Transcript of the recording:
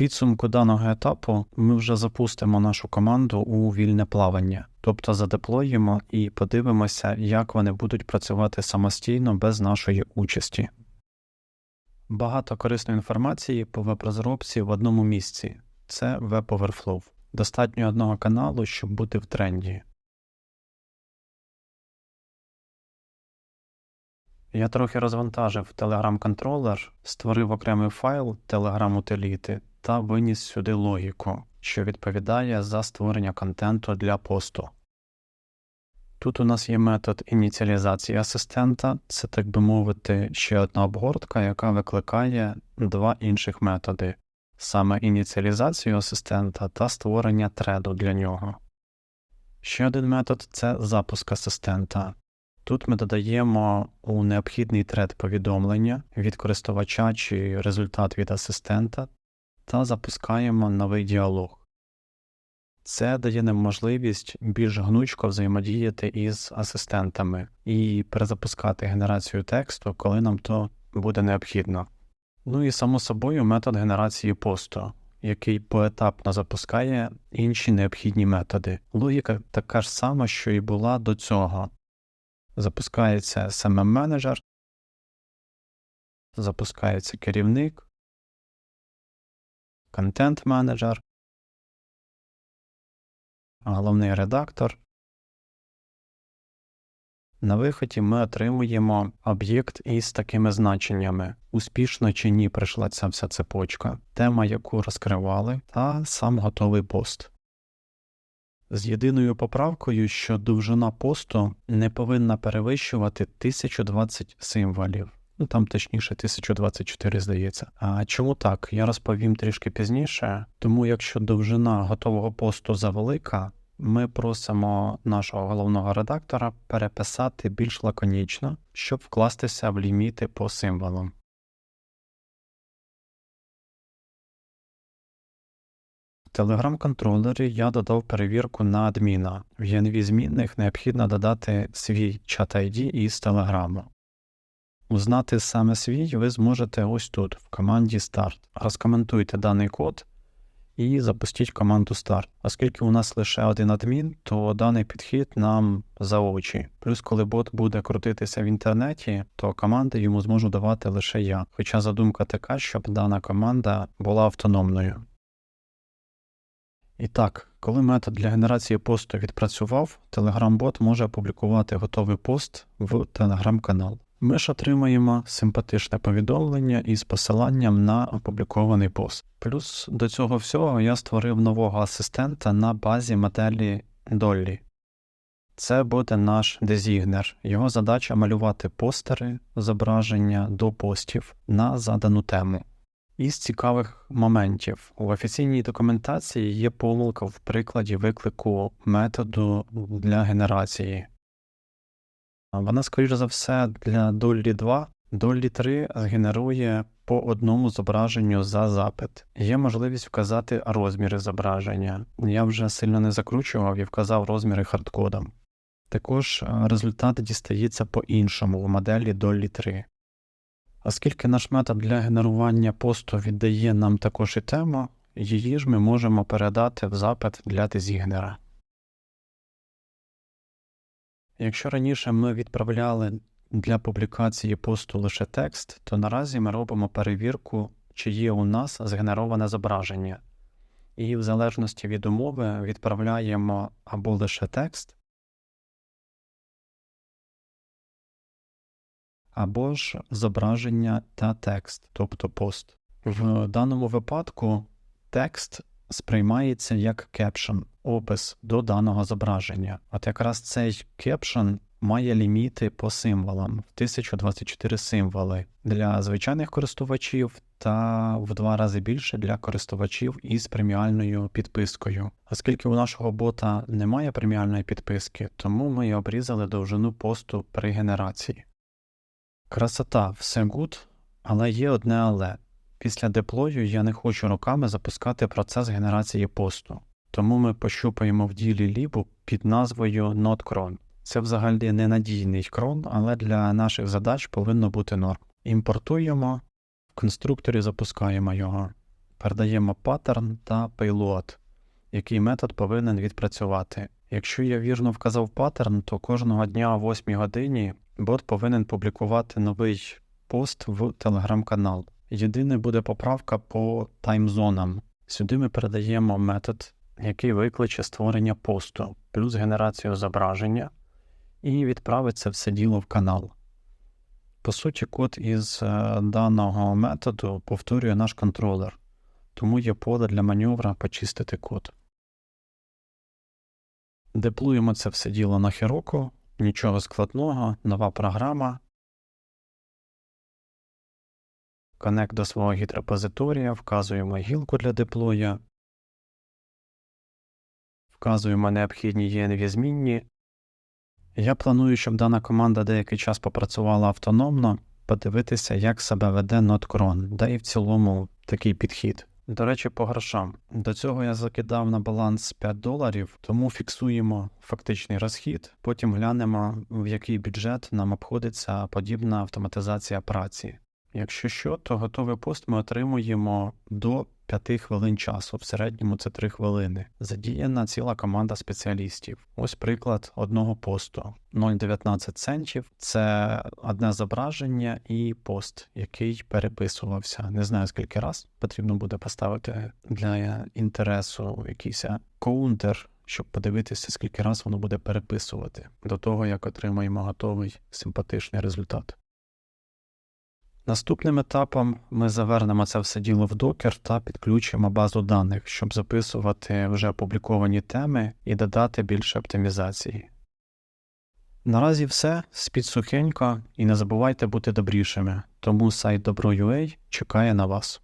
підсумку даного етапу ми вже запустимо нашу команду у вільне плавання, тобто задеплоїмо і подивимося, як вони будуть працювати самостійно без нашої участі. Багато корисної інформації по веб-розробці в одному місці це Web Overflow. Достатньо одного каналу, щоб бути в тренді. Я трохи розвантажив Telegram контролер, створив окремий файл Telegram утиліти та виніс сюди логіку, що відповідає за створення контенту для посту. Тут у нас є метод ініціалізації асистента, це, так би мовити, ще одна обгортка, яка викликає два інших методи саме ініціалізацію асистента та створення треду для нього. Ще один метод це запуск асистента. Тут ми додаємо у необхідний тред повідомлення від користувача чи результат від асистента та запускаємо новий діалог. Це дає нам можливість більш гнучко взаємодіяти із асистентами і перезапускати генерацію тексту, коли нам то буде необхідно. Ну і само собою метод генерації посту, який поетапно запускає інші необхідні методи. Логіка така ж сама, що і була до цього. Запускається smm менеджер запускається керівник, контент менеджер, головний редактор. На виході ми отримуємо об'єкт із такими значеннями: успішно чи ні прийшла ця вся цепочка, тема, яку розкривали, та сам готовий пост. З єдиною поправкою, що довжина посту не повинна перевищувати 1020 символів. Ну там точніше 1024, здається. А чому так? Я розповім трішки пізніше. Тому якщо довжина готового посту завелика, ми просимо нашого головного редактора переписати більш лаконічно, щоб вкластися в ліміти по символам. В телеграм-контролері я додав перевірку на адміна. В янві змінних необхідно додати свій чат ID із телеграму. Узнати саме свій ви зможете ось тут, в команді Start. Розкоментуйте даний код і запустіть команду Start. Оскільки у нас лише один адмін, то даний підхід нам за очі. Плюс, коли бот буде крутитися в інтернеті, то команди йому зможу давати лише я. Хоча задумка така, щоб дана команда була автономною. І так, коли метод для генерації посту відпрацював, Telegram-бот може опублікувати готовий пост в Telegram канал. Ми ж отримаємо симпатичне повідомлення із посиланням на опублікований пост. Плюс до цього всього я створив нового асистента на базі моделі Dolly. Це буде наш дезігнер. Його задача малювати постери, зображення до постів на задану тему. Із цікавих моментів у офіційній документації є помилка в прикладі виклику методу для генерації. Вона, скоріш за все, для Dolly 2. Dolly 3 згенерує по одному зображенню за запит. Є можливість вказати розміри зображення. Я вже сильно не закручував і вказав розміри хардкодом. Також результат дістається по-іншому в моделі Dolly 3. Оскільки наш метод для генерування посту віддає нам також і тему, її ж ми можемо передати в запит для дезігнера. Якщо раніше ми відправляли для публікації посту лише текст, то наразі ми робимо перевірку, чи є у нас згенероване зображення, і в залежності від умови відправляємо або лише текст, або ж зображення та текст, тобто пост. В даному випадку текст сприймається як кепшн, опис до даного зображення. От якраз цей кепшн має ліміти по символам 1024 символи для звичайних користувачів та в два рази більше для користувачів із преміальною підпискою. Оскільки у нашого бота немає преміальної підписки, тому ми обрізали довжину посту при генерації. Красота, все гуд, але є одне але. Після деплою я не хочу руками запускати процес генерації посту, тому ми пощупаємо в ділі лібу під назвою NodeCron. Це взагалі ненадійний крон, але для наших задач повинно бути норм. Імпортуємо, в конструкторі запускаємо його. передаємо паттерн та payload, який метод повинен відпрацювати. Якщо я вірно вказав паттерн, то кожного дня о 8 годині бот повинен публікувати новий пост в телеграм-канал. Єдине буде поправка по таймзонам. Сюди ми передаємо метод, який викличе створення посту, плюс генерацію зображення, і відправить це все діло в канал. По суті, код із е, даного методу повторює наш контролер, тому є поле для маневра почистити код. Деплуємо це все діло на Heroku, нічого складного, нова програма. Конект до свого гід-репозиторія, вказуємо гілку для деплоя, вказуємо необхідні ENV змінні. Я планую, щоб дана команда деякий час попрацювала автономно, подивитися, як себе веде NodeCron, да і в цілому такий підхід. До речі, по грошам. До цього я закидав на баланс 5 доларів, тому фіксуємо фактичний розхід, потім глянемо, в який бюджет нам обходиться подібна автоматизація праці. Якщо що, то готовий пост ми отримуємо до 5 хвилин часу, в середньому це 3 хвилини. Задіяна ціла команда спеціалістів. Ось приклад одного посту: 0,19 центів це одне зображення і пост, який переписувався. Не знаю скільки раз потрібно буде поставити для інтересу якийсь коунтер. Щоб подивитися, скільки раз воно буде переписувати до того, як отримаємо готовий симпатичний результат. Наступним етапом ми завернемо це все діло в докер та підключимо базу даних, щоб записувати вже опубліковані теми і додати більше оптимізації. Наразі все, спіть сухенько і не забувайте бути добрішими, тому сайт Добро.ua чекає на вас.